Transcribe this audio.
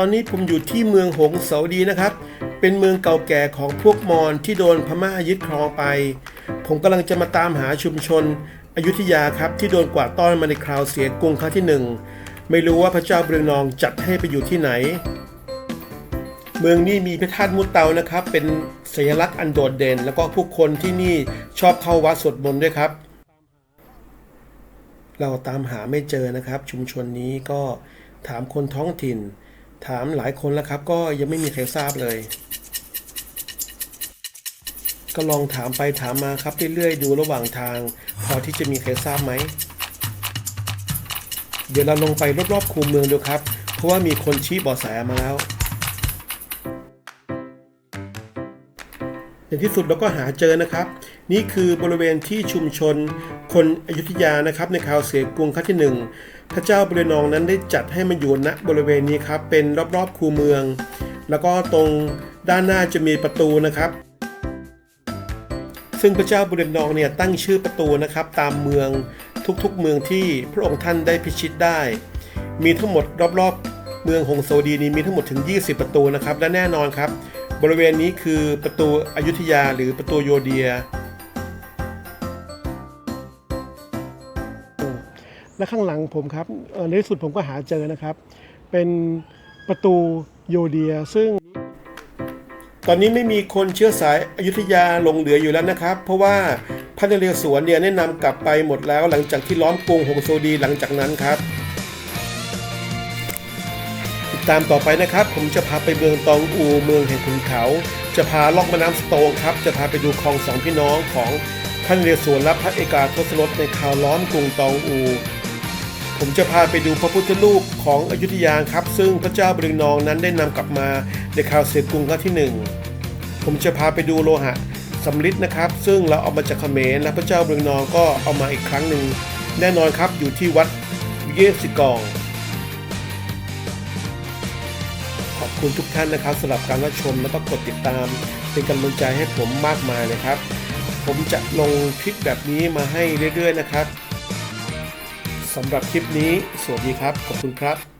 ตอนนี้ผมอยู่ที่เมืองหงเสาดีนะครับ เป็นเมืองเก่าแก่ของพวกมอญที่โดนพม่ายึดครองไป ผมกำลังจะมาตามหาชุมชน อยุธยาครับที่โดนกวาดต้อนมาในคราวเสียกรุงครั้งที่หนึ่งไม่รู้ว่าพระเจ้าเบืองนองจัดให้ไปอยู่ที่ไหน เมืองนี้มีพระธาตุมุตเตานะครับ เป็นสัญลักษณ์อันโดดเด่น แล้วก็ผู้คนที่นี่ชอบเข้าวัดสวดมนต์ด้วยครับ เราตามหาไม่เจอนะครับ ชุมชนนี้ก็ถามคนท้องถิ่น ถามหลายคนแล้วครับ ก็ยังไม่มีใครทราบเลย ก็ลองถามไปถามมาครับเรื่อยๆดูระหว่างทาง พอที่จะมีใครทราบไหม เดี๋ยวเราลงไปรอบๆคูเมืองดูครับ เพราะว่ามีคนชี้เบาะแสมาแล้ว ในที่สุดเราก็หาเจอนะครับ นี่คือบริเวณที่ชุมชนคนอยุธยานะครับในคราวเสียกรุงครั้งที่หนึ่งพระเจ้าบรินองนั้นได้จัดให้มันอยู่ณบริเวณนี้ครับเป็นรอบๆคูเมือง แล้วก็ตรงด้านหน้าจะมีประตูนะครับ ซึ่งพระเจ้าบุเรนองเนี่ยตั้งชื่อประตูนะครับตามเมืองทุกๆเมืองที่พระองค์ท่านได้พิชิตได้ มีทั้งหมดรอบๆ เมืองหงโซดีนี้มีทั้งหมดถึง 20 ประตูนะครับและแน่นอนครับ บริเวณนี้คือประตูอยุธยาหรือประตูโยเดีย และข้างหลังผมครับเอ่อในที่สุดผมก็หาเจอนะครับ เป็นประตูโยเดียซึ่ง ตอนนี้ไม่มีคนเชื้อสายอยุธยาหลงเหลืออยู่แล้วนะครับ เพราะว่าพระนเรศวรเนี่ยแนะนำกลับไปหมดแล้วหลังจากที่ล้อมกรุงหงโซดีหลังจากนั้นครับ ตามต่อไปนะครับ ผมจะพาไปเมืองตองอูเมืองแห่งขุนเขา จะพาล่องแม่น้ำสโตงครับ จะพาไปดูคลองสองพี่น้องของพระนเรศวรและพระเอกาทศรถในข่าวล้อมกรุงตองอู ผมจะพาไปดูพระพุทธรูปของอยุธยาครับ ซึ่งพระเจ้าบริงนองนั้นได้นำกลับมาในคราวเสกรุงครั้งที่หนึ่งผมจะพาไปดูโลหะสำริดนะครับ ซึ่งเราเอามาจากเขมรและพระเจ้าบริงนองก็เอามาอีกครั้งหนึ่งแน่นอนครับอยู่ที่วัดเยสิกอง ขอบคุณทุกท่านนะครับสำหรับการรับชมแล้วก็กดติดตาม เป็นกำลังใจให้ผมมากมายนะครับ ผมจะลงคลิปแบบนี้มาให้เรื่อยๆนะครับสำหรับคลิปนี้สวัสดีครับ ขอบคุณครับ